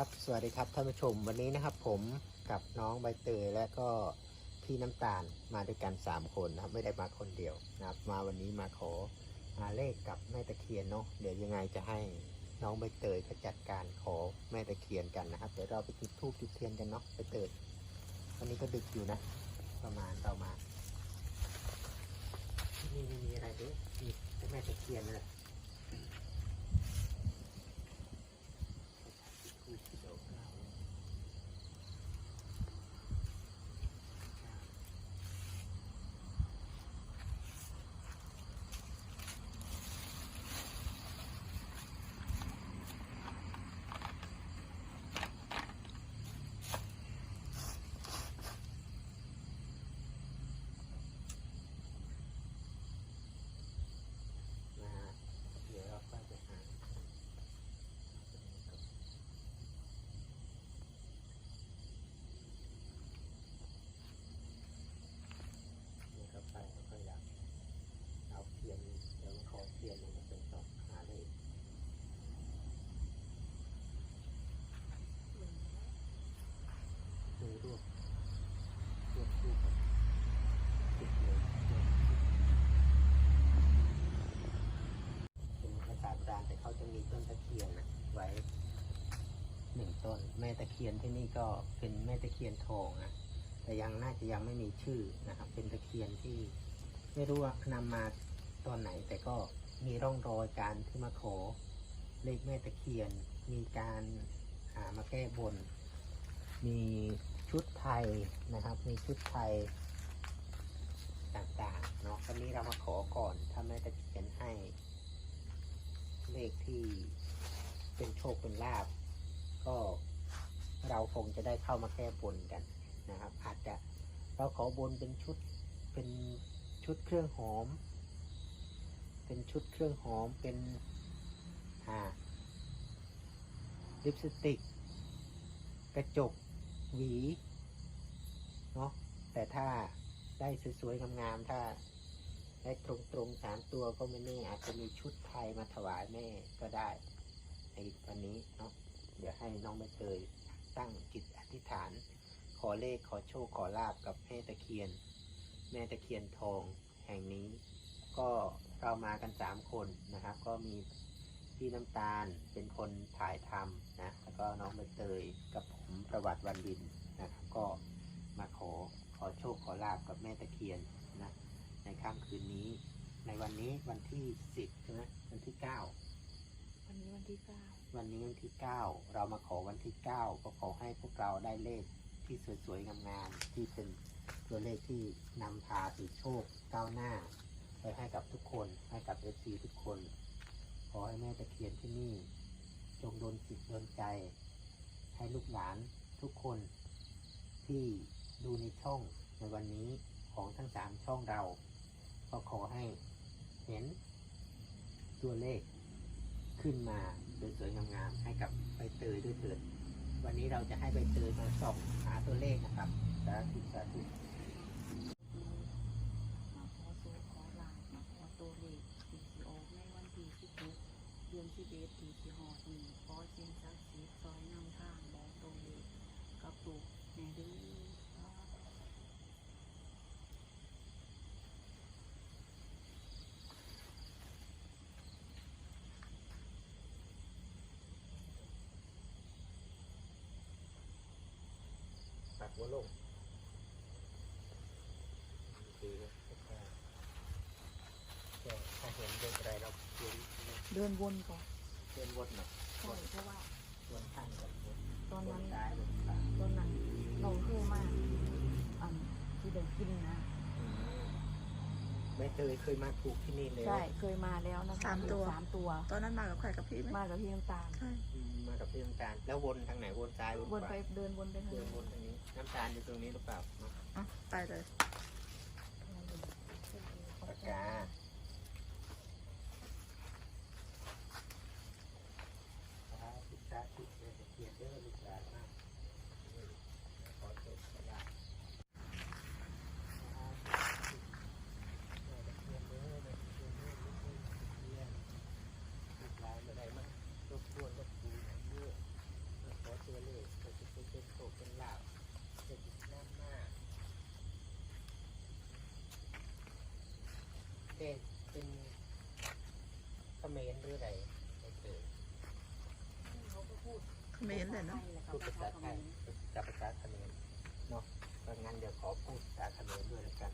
ครับสวัสดีครับท่านผู้ชมวันนี้นะครับผมกับน้องใบเตยและก็พี่น้ำตาลมาด้วยกัน 3 คนนะครับไม่ได้มาคนเดียวนะครับ มาวันนี้มาขอหาเลขกับแม่ตะเคียนเนาะเดี๋ยวยังไงจะให้น้องใบเตยเขาจัดการขอแม่ตะเคียนกันนะครับ เดี๋ยวเราไปจุดธูปจุดเทียนกันเนาะใบเตยวันนี้ก็ดึกอยู่นะ ประมาณเรามาที่นี่ไม่มีอะไรเด้อมีแม่ตะเคียนนั่นแหละ นะฮะเดี๋ยวเราก็จะหานี่ก็ไปแล้วก็อยากเอาเทียนเดี๋ยวขอเทียนลงมาเป็นสองหาเลยดูด้วยรวบคู่กันติดเลยเป็นภาษาโบราณแต้นตะเคียนนะไว้หนึ่งต้น แม่ตะเคียนที่นี่ก็เป็นแม่ตะเคียนทองนะแต่ยังน่าจะยังไม่มีชื่อนะครับ เป็นตะเคียนที่ไม่รู้ว่านำมาตอนไหน แต่ก็มีร่องรอยการที่มาขอเลขแม่ตะเคียน มีการหามาแก้บน มีชุดไทยนะครับ มีชุดไทยต่างๆเนาะวันนี้เรามาขอก่อนถ้าแม่ตะเคียนให้ เลขที่เป็นโชคเป็นลาบ ก็เราคงจะได้เข้ามาแก้บนกันนะครับ อาจจะเราขอบนเป็นชุดเป็นชุดเครื่องหอม เป็นชุดเครื่องหอมเป็นอ่าลิปสติก กระจกหวีเนาะแต่ถ้าได้สวยๆงามๆถ้า ได้ตรงๆสามตัวก็ไม่แน่อาจจะมีชุดไทยมาถวายแม่ก็ได้ในวันนี้เนาะเดี๋ยวให้น้องใบเตยตั้งจิตอธิษฐาน ขอเลขขอโชคขอลาบกับแม่ตะเคียน แม่ตะเคียนทองแห่งนี้ ก็เรามากันสามคนนะครับ ก็มีพี่น้ำตาลเป็นคนถ่ายทำนะแล้วก็น้องใบเตยกับผมประวัติวันดินนะครับก็มาขอขอโชคขอลาบกับแม่ตะเคียน ในค่ำคืนนี้ ในวันนี้วันที่สิบใช่ไหมวันที่เก้าวันนี้วันที่เก้าวันนี้วันที่9เรามาขอวันที่9ก็ขอให้พวกเราได้เลขที่สวยๆงามๆที่เป็นตัวเลขที่นำพาสู่โชคก้าวหน้า ไปให้กับทุกคนให้กับเอซีทุกคน ขอให้แม่ตะเคียนที่นี่ จงโดนจิตโดนใจ ให้ลูกหลานทุกคนที่ดูในช่องในวันนี้ของทั้งสามช่องเรา ก็ขอให้เห็นตัวเลขขึ้นมาสวยๆงามๆให้กับใบเตยด้วยเถิดวันนี้เราจะให้ใบเตยมาส่องหาตัวเลขนะครับสาธุสาธุตัวเลขตีสีออกในวันที่สิบหกเดือนสิบเอ็ดตีสีหอดนี่ขอเชียงศักสิทธิ์ซอยนำทางบอกตัวเลขกับลูกแม่ดื้อ ตัด หัวลงดีนะแค่ถ้าเห็นเป็นอะไรเราเดินเดินวนก่อนเดินวนหน่อยใช่เพราะว่าวนข้างกับวนตอนวนั้นนซ้ายวนขวาตอนนั้นเราเคยมาอันที่เดินกินนะอืมใบเตยเคยมาถูกที่นี่เลยใช่เคยมาแล้วนะคะสามตัวสามตัว ตอนนั้นมากับใครกับพี่ไหมมากับพี่น้ำตาลใช่อืมมากับพี่น้ำตาลแล้ววนทางไหนวนซ้ายวนขวนวาไปเดินวนไปทางเดินนี้วนทาง นี้น้ำตาลอยู่ตรงนี้หรือเปล่าเนาะอะไปเลยปากกาสาธุสาธุแม่ตะเคียนเด้อลูกหลานมากอืมขอจบขอลาสาธุแม่ตะเคียนเด้อแม่ตะเคียนเด้อลูกเอ้ยแม่ตะเคียนลูกหลานมาได้มารบกวนรบกวนเด้อขอตัว รือใดไม่เจอเขาก็พูดเขมรเลยเนาะพูดภาษาไทยกับภาษาเขมรเนาะดังนั้นเดี๋ยวขอพูดภาษาเขมรด้วยแล้วกัน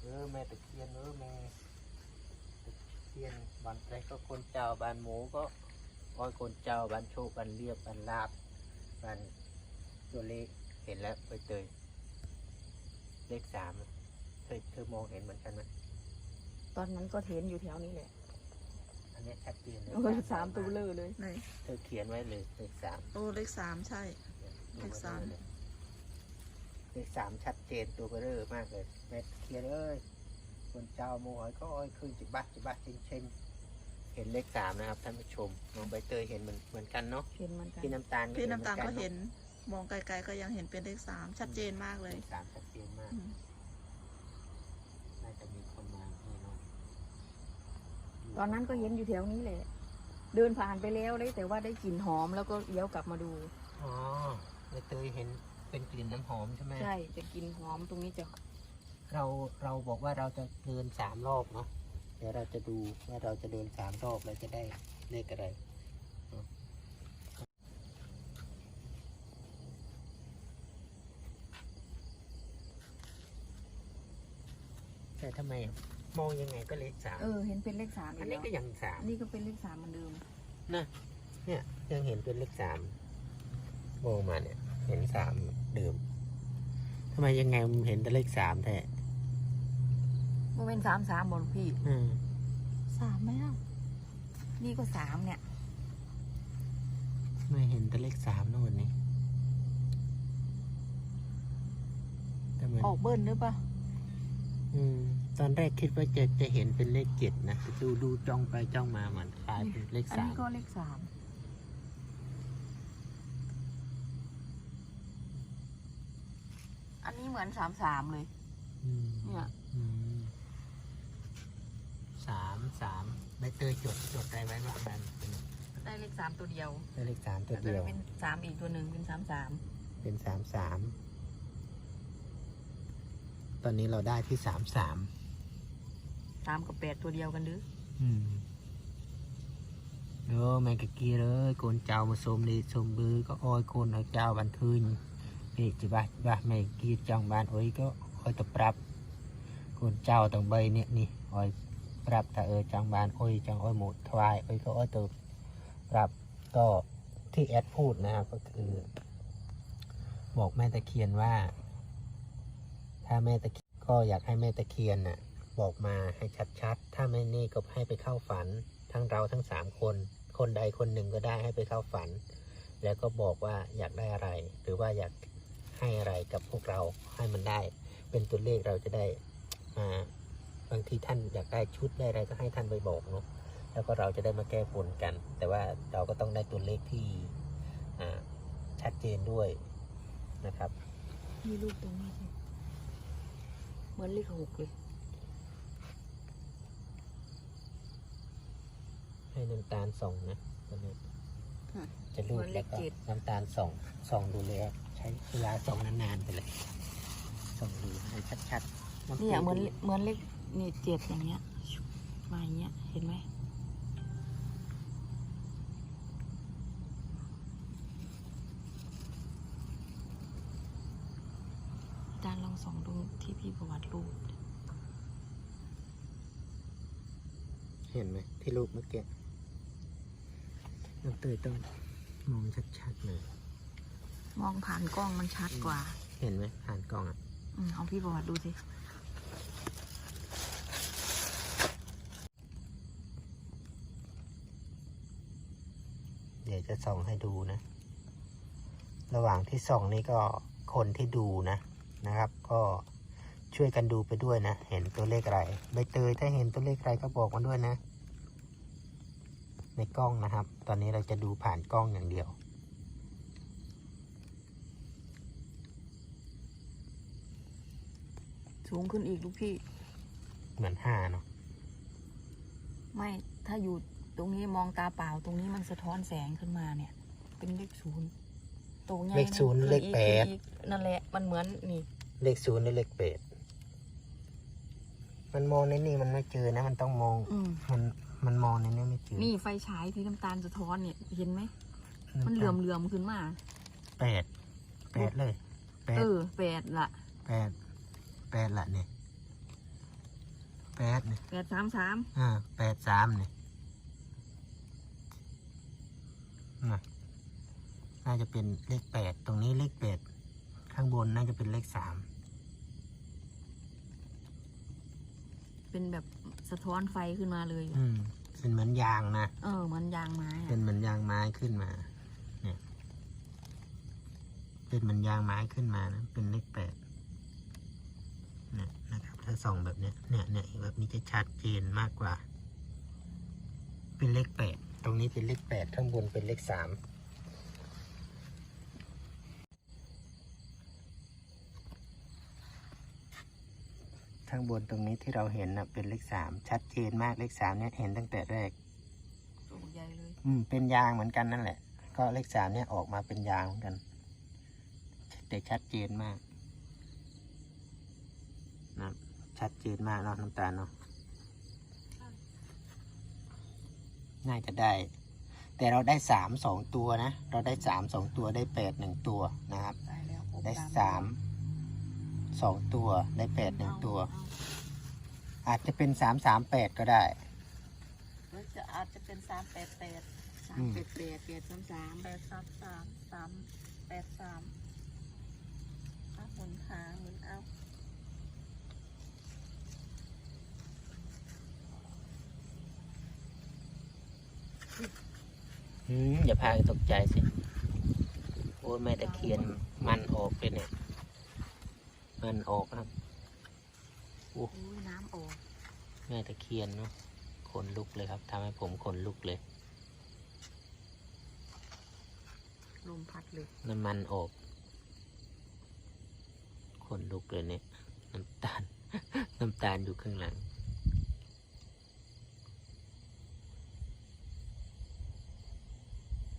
เออแม่ตะเคียนเออแม่ตะเคียนบ้านไรก็คนเจ้าบ้านหมูก็อ้อยคนเจ้าบ้านโชคบ้านเรียบบ้านลาบบ้านตัวเลขเห็นแล้วไปเตยเลขสามอะเธอเธอมองเห็นเหมือนกันไหมตอนนั้นก็เห็นอยู่แถวนี้แหละ อันนี้ชัดเจนเลยเออสามตัวเลยเลยไหนเธอเขียนไว้เลยเลขสามโอ้เลขสามใช่ เลขสาม เลขสามชัดเจนตัวเบลอมากเลยแม่เขียนเอ้ยคนเจ้าโมหอยก็อ้อยคืนจิบักจิบักเชงเชงเห็นเลขสามนะครับท่านผู้ชมน้องใบเตยเห็นเหมือนเหมือนกันเนาะเห็นเหมือนกัน พี่น้ำตาลพี่น้ำตาลก็มือเห็นมองไกลๆก็ยังเห็นเป็นเลขสามชัดเจนมากเลยเลขสามชัดเจนมาก อืม น่าจะมีคนมานี่เนาะ ต อนนั้นก็เห็นอยู่แถวนี้แหละ เดินผ่านไปแล้วเลยแต่ว่าได้กลิ่นหอมแล้วก็เลี้ยวกลับมาดู อ๋อใบเตยเห็นเป็นกลิ่นน้ำหอมใช่ไหมใช่จะกลิ่นหอมตรงนี้จะเราเราบอกว่าเราจะเดินสามรอบเนาะเดี๋ยวเราจะดูว่าเราจะเดินสามรอบเราจะได้เลขอะไรเนาะแต่ทำไมอะ มองยังไงก็เลขสามเออ เห็นเป็นเลขสามอัอีนกนี้แล้วก็ยังสามนี่ก็เป็นเลขสามเหมือนเดิมนะเนี่ยยังเห็นเป็นเลขสามมองมาเนี่ย เห็นสามเดิมทำไมยังไงมันเห็นแต่เลขสามแท้มันเป็นสามสามบอลพี่อืมสามไหมอะนี่ก็สามเนี่ยไม่เห็นแต่เลขสามนะวันนี้แต่มันออกเบิ้ลหรือเปล่า อืมตอนแรกคิดว่าจะจะเห็นเป็นเลขเจ็ดนะแต่ดูดูจ้องไปจ้องมาเหมือนคล้ายเป็นเลขอันสานี้มก็เลขสามอันนี้เหมือนสามสามเลย อืมเนี่ยอืมสามสามใบเตยจดจดอะไรไว้บ้างนั้นเป็นได้เลขสามตัวเดียวเป็นเลขสามตัวแล้วก็เดียว เป็นสามอีกตัวหนึ่งเป็นสามสามเป็นสามสาม ตอนนี้เราได้ที่สามสามสามกับแปดตัวเดียวกันหรืออืมเออแมงกะกีเลยโกนเจ้ามาสมดีสมบือก็อ้อยโกนเอาเจ้าบันทึนเอกจิบะจิบะแมงกะกีจังบานโอ้ยก็อ้อยตะปรับโกนเจ้าตังใบเนี่ยนี่อ้อยปรับแต่เออจังบานโอ้ยจังอ้อยหมดทวายโอ้ยก็อ้อยตะปรับก็ที่แอดพูดนะครับก็คือ บอกแม่ตะเคียนว่า ถ้าแม่ตะเคียนก็อยากให้แม่ตะเคียนน่ะบอกมาให้ชัดๆ ถ้าไม่นี่ก็ให้ไปเข้าฝัน ทั้งเราทั้งสามคน คนใดคนหนึ่งก็ได้ให้ไปเข้าฝัน แล้วก็บอกว่าอยากได้อะไร หรือว่าอยากให้อะไรกับพวกเราให้มันได้ เป็นตัวเลขเราจะได้มาบางทีท่านอยากได้ชุดได้อะไรก็ให้ท่านไปบอกเนาะแล้วก็เราจะได้มาแก้บนกัน แต่ว่าเราก็ต้องได้ตัวเลขที่ชัดเจนด้วยนะครับ มีรูปตรงนี้สิเหม อนเลขหกเลยให้น้ำตาลส่องนะตอนนี้ค่ะ จะรูดแล้วก็น้ำตาลส่องส่องดูเลยอะใช้เวลาส่องนานๆไปเลยส่องดูให้ชัดๆำเนี่ยเหมือนดูเหมือนเลขนี่เจ็ดอย่างเงี้ย มาอย่างเงี้ย เห็นไหม อาจารย์ลองส่องดูที่พี่ประวัติรูป เห็นไหมที่รูปเมื่อกี้น้ำเตยต้องมองชัดๆหน่อยมองผ่านกล้องมันชัดกว่า เห็นไหมผ่านกล้องอะอืมเอาพี่ประวัติดูสิเดี๋ยวจะส่องให้ดูนะ ระหว่างที่ส่องนี่ก็คนที่ดูนะ นะครับ ก็ช่วยกันดูไปด้วยนะ เห็นตัวเลขอะไรใบเตยถ้าเห็นตัวเลขอะไรก็บอกมาด้วยนะ ในกล้องนะครับ ตอนนี้เราจะดูผ่านกล้องอย่างเดียวสูงขึ้นอีกลูกพี่ เหมือนห้าเนาะไม่ถ้าอยู่ตรงนี้มองตาเปล่าตรงนี้มันสะท้อนแสงขึ้นมาเนี่ย เป็นเลขศูนย์ ตรงใหญ่เลขศูนย์ขึ้เลขอีกแปดขึ้นอีกนั่นแหละมันเหมือนนี่เลขศูนย์หรือเลขแปดมันมองในนี่มันไม่เจอนะ มันต้องมอง อืมมันมันมองในนี้ไม่เจอนี่ไฟฉายที่น้ำตาลสะท้อนเนี่ยเห็นไหมำตามันเหลื่อมเหลื่อมๆขึ้นมา แปดแปดเลยแปดเออแปดละแปดแปดละเนี่ยแปดเนี่ยแปดสามสามอ่าแปดสามเนี่ยน่ะ น่าจะเป็นเลขแปดตรงนี้เลขแปดข้างบนน่าจะเป็นเลขสามเป็นแบบสะท้อนไฟขึ้นมาเลย อืมเป็นเหมือนยางนะเออเหมันยางไม้เป็อะนเหมือนยางไม้ขึ้นมา เนี่ย เป็นเหมือนยางไม้ขึ้นมานะเป็นเลขแปดเนี่ยนะครับ ถ้าส่องแบบเนี้ยเนี่ยเนี่ยแบบนี้จะชัดเจนมากกว่า เป็นเลขแปดตรงนี้เป็นเลขแปดข้างบนเป็นเลขสาม ข้างบนตรงนี้ที่เราเห็นนะเป็นเลขสามชัดเจนมากเลขสามเนี่ยเห็นตั้งแต่แรกตัวใหญ่เลย อืมเป็นยางเหมือนกันนั่นแหละ ก็เลขสามเนี่ยออกมาเป็นยางเหมือนกัน แต่ชัดเจนมากนะชัดเจนมากเนาะน้ำตาลเนาะน่าจะได้ แต่เราได้สามสองตัวนะ เราได้สามสองตัวได้แปดหนึ่งตัวนะครับ ได้แล้วครบได้ตสาม สองตัวได้แปดหนึ่งตัว อาจจะเป็นสามสามแปดก็ได้ หรือจะอาจจะเป็นสามแปดแปดสามแปดแปดแปดสามสามแปดสามสามสามแปดสามเอาหมุนหางหมุนเอาอืมอย่าพาตกใจสิ โอ้ยแม่ตะเคียนมันออกเลยเนี่ย มันออกครับอุ้ยน้ำออกแม่ตะเคียนเนาะขนลุกเลยครับทำให้ผมขนลุกเลย ลมพัดเลยน้ำมันออกขนลุกเลยเนี่ย น้ำตาล น้ำตาลอยู่ข้างหลัง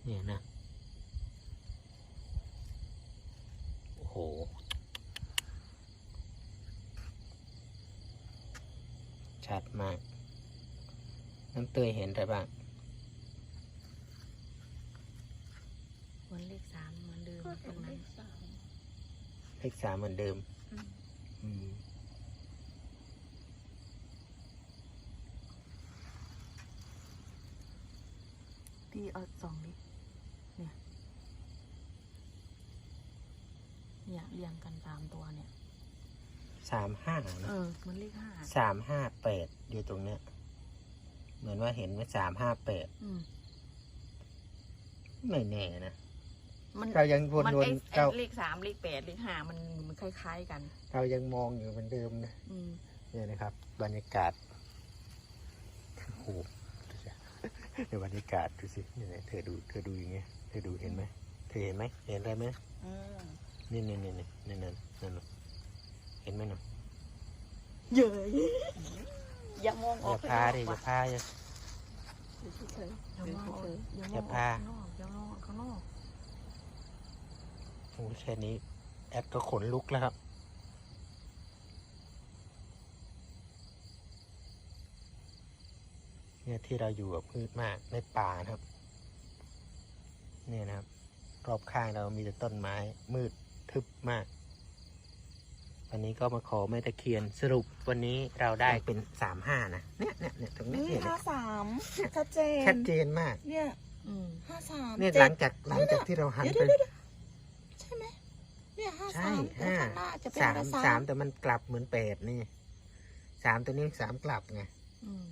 เนี่ยนะ โอ้โห ชัดมาก น้ำเตยเห็นอะไรบ้างเหมือนเลขสามเหมือนเดิมก็ตเห็รนงเลนั้นขสามเลขสามเหมือนเดิมอืมอืมพี่เอาสองดิเนี่ยเนี่ยเรียงกันตามตัวเนี่ย สามห้าเอนะอเหมันเลขห้าสามห้าแปดอยู่ตรงเนี้ย เหมือนว่าเห็นว่าสามห้าแปดอืมไม่แน่นะมันเรายังวนมันวนไอ้ไอ้เราเลขสามเลขแปดเลขห้ามันมันคล้าย ๆ กัน เรายังมองอยู่เหมือนเดิมนะอืมเนี่ยนะครับ บรรยากาศโอ้โหดูสิเดี๋ยวบรรยากาศดูสิเนี่ยเธอดูเธอดูอย่างเงี้ยเธอดูเห็นไหมเธอเห็นไหมเห็นอะไรไหม อืมนี่นี่นี่นี่นี่นั่นนั่น เห็นไหมหนูเยอะอย่ามองอออกย่าพาดิอย่าพาอย่าอยู่เฉยอย่ามองออกอย่ามอย่าองออกพาข้างนอกอย่ามองออกข้างนอกโอ้แค่นี้แอดก็ขนลุกแล้วครับเนี่ยที่เราอยู่แบบมืดมากในป่านะครับ เนี่ยนะครับ รอบข้างเรามีแต่ต้นไม้มืดทึบมาก วันนี้ก็มาขอแม่ตะเคียนสรุปวันนี้เราได้เป็นสามห้านะเนี่ยเนี่ยเนี่ยตรงนี้นี่เนี่ยห้าสามชัดเจนชัดเจนมากเนี่ยอืมห้าสามเนี่ยหเจ็ลัดงจากหลังจากที่เราหันเดี๋ยวไป เดี๋ยวเดี๋ยวใช่ไหมเนี่ยห้าใช่สามแล้วห้าข้างหน้าจะเป็นสาอะไรมสาสามมแต่มันกลับเหมือนแปดนี่สามตัวนี้สามกลับไงอืม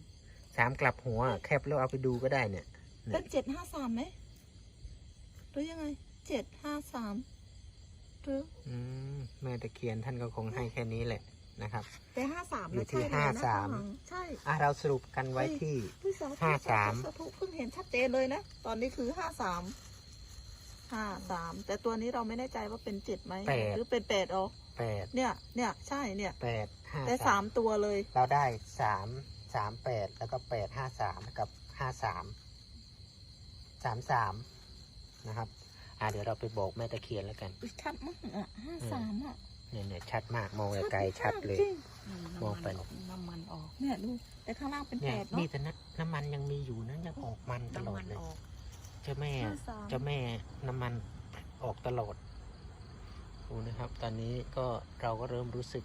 สามกลับหัวแคปแล้วเอาไปดูก็ได้เนี่ย เป็นเจ็ดห้าสามไหมหรือยังไงเจ็ดห้าสาม หรืออืมแม่ตะเคียนท่านก็คงให้แค่นี้แหละนะครับ แต่ห้าสามอยู่ที่ใช่เลยนะห้าสามข้งหลังใช่อะเราสรุปกันไว้ที่พี่สาวห้าสามสาธุเพิ่งเห็นชัดเจนเลยนะ ตอนนี้คือห้าสามห้าสามแต่ตัวนี้เราไม่แน่ใจว่าเป็นเจ็ดไหมแปดหรือเป็นแปดอ๋อแปดเนี่ยเนี่ยใช่เนี่ยแปดห้าแต่สามตัวเลย เราได้สามสามแปดแล้วก็แปดห้าสามกับห้าสามสามสามนะครับ อะเดี๋ยวเราไปบอกแม่ตะเคียนแล้วกันอุ๊ยชัดมากอะห้าสามอะเนี่ยเนี่ยชัดมากมองไกลๆชัดเลย จริงอืมมองไป น้ำมันออกเนี่ยดูแต่ข้างล่างเป็นเนี่แปยดเนาะนี่แต่น้ำน้ำมันยังมีอยู่นะยังออกมันตลน้ำอมัดนเลยออก เจ้าแม่ห้าสาม เจ้าแม่น้ำมันออกตลอดดูนะครับ ตอนนี้ก็เราก็เริ่มรู้สึก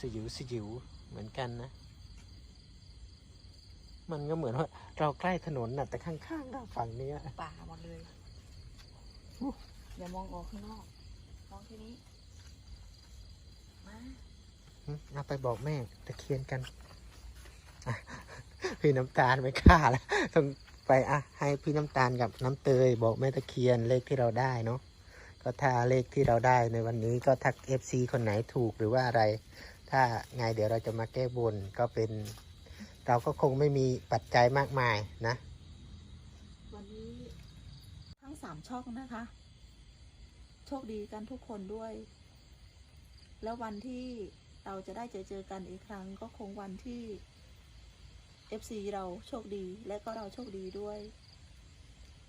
สยิวสยิวเหมือนกันนะ มันก็เหมือนว่า เราใกล้ถนนน่ะแต่ข้างๆเราฝั่งเนี้ยป่าหมดเลย อย่ามองออกข้างนอก มองที่นี้ มาเอาไปบอกแม่ตะเคียนกันพี่น้ำตาลไม่กล้าแล้วต้องไปอะให้พี่น้ำตาลกับน้ำเตยบอกแม่ตะเคียนเลขที่เราได้เนาะก็ถ้าเลขที่เราได้ในวันนี้ก็ทักเอฟซีคนไหนถูกหรือว่าอะไร ถ้าไงเดี๋ยวเราจะมาแก้บนก็เป็น เราก็คงไม่มีปัจจัยมากมายนะ สามช่องนะคะ โชคดีกันทุกคนด้วย แล้ววันที่เราจะได้เจอเจอกันอีกครั้งก็คงวันที่ FC เราโชคดีและก็เราโชคดีด้วย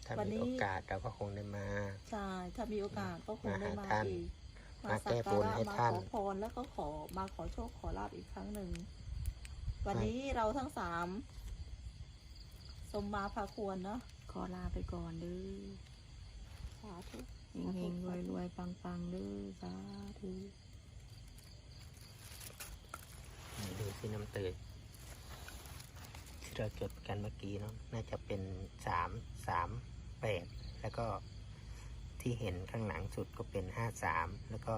ถ้าวันนี้ มีโอกาสเราก็คงได้มา ใช่ถ้ามีโอกาสก็คงได้มามาหาท่านอีกมาแก้บนให้มาท่าน ขอพรแล้วก็ขอมาขอโชคขอลาบอีกครั้งหนึ่ง วันนี้เราทั้งสามสมมาพาควรเนาะ ขอลาไปก่อนเด้อสาธุเฮงๆรวยๆปังๆเด้อสาธุนี่ดูสิน้ำเตยที่เราจดกันเมื่อกี้เนาะน่าจะเป็นสามสามแปดแล้วก็ที่เห็นข้างหลังสุดก็เป็นห้าสามแล้วก็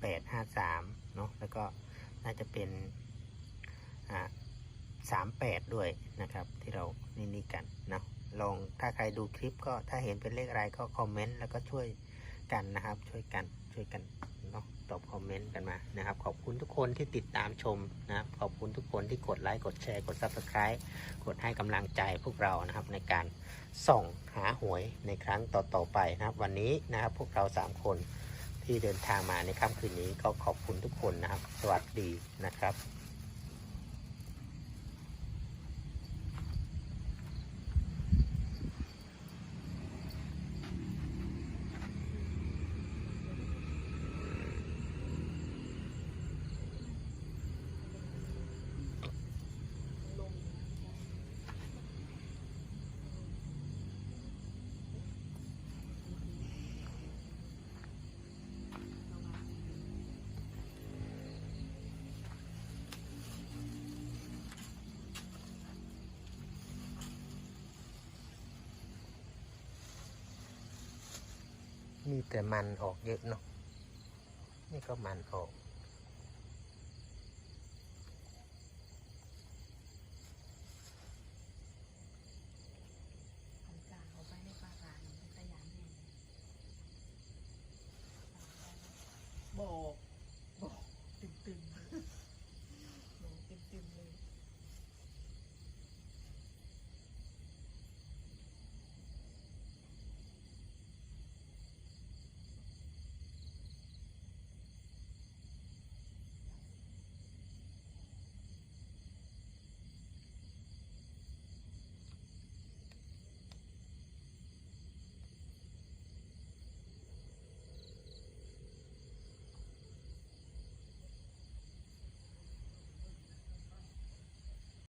แปดห้าสามเนาะแล้วก็น่าจะเป็นอ่าสามแปดด้วยนะครับ ที่เรานี่นี่กันเนาะ ลองถ้าใครดูคลิปก็ถ้าเห็นเป็นเลขอะไรก็คอมเมนต์แล้วก็ช่วยกันนะครับ ช่วยกันช่วยกันเนาะตอบคอมเมนต์กันมานะครับ ขอบคุณทุกคนที่ติดตามชมนะครับ ขอบคุณทุกคนที่กดไลค์กดแชร์กด Subscribe กดให้กำลังใจพวกเรานะครับในการส่องหาหวยในครั้งต่อๆไปนะครับ วันนี้นะครับพวกเรา 3 คนที่เดินทางมาในค่ำคืนนี้ก็ขอบคุณทุกคนนะครับ สวัสดีนะครับ มีแต่มันออกเยอะเนาะนี่ก็มันออก